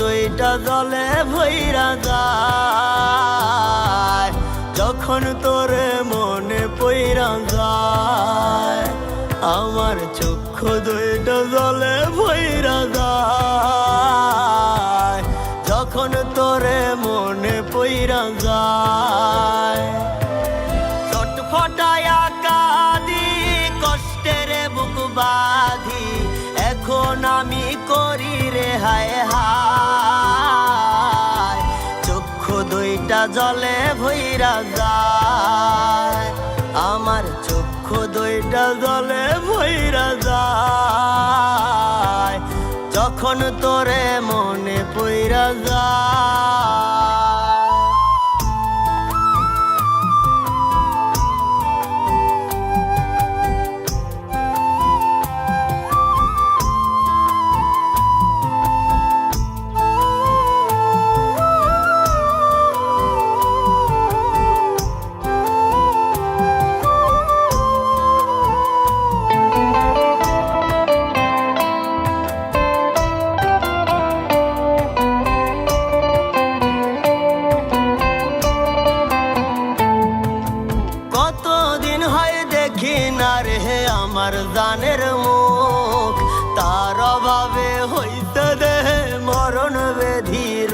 দুইটা জলে ভৈরা যায়। যখন তোরে মনে পইরা যায়, আমার চক্ষু দুইটা জলে ভৈরা যায়। যখন তোরে মনে পইরা যায় চটফটায়া কাদি কষ্টের বুক বাঁধি এখন আমি করি রে, হায় হায়, চক্ষু দুইটা জলে ভৈরা যায়। আমার চক্ষু দুইটা জলে ভৈরা যায়। যখন তোরে মনে পইরা যায় রে আমার জানের মুখ, তার অভাবে হইতে দেহে মরণ বেধির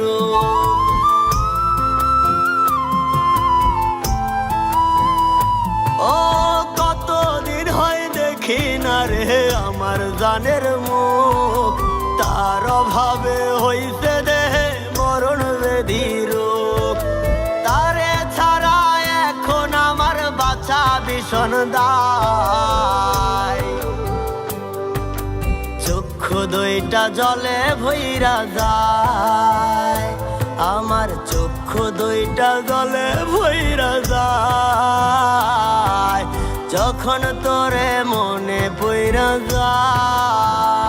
ও, কতদিন হয় দেখি না রে আমার জানের মুখ, তার অভাবে হইতে ভীষণ দায়। চক্ষু দুইটা জলে ভৈরা যায়। আমার চক্ষু দুইটা জলে ভৈরা যায়। যখন তোরে মনে পৈরা যায়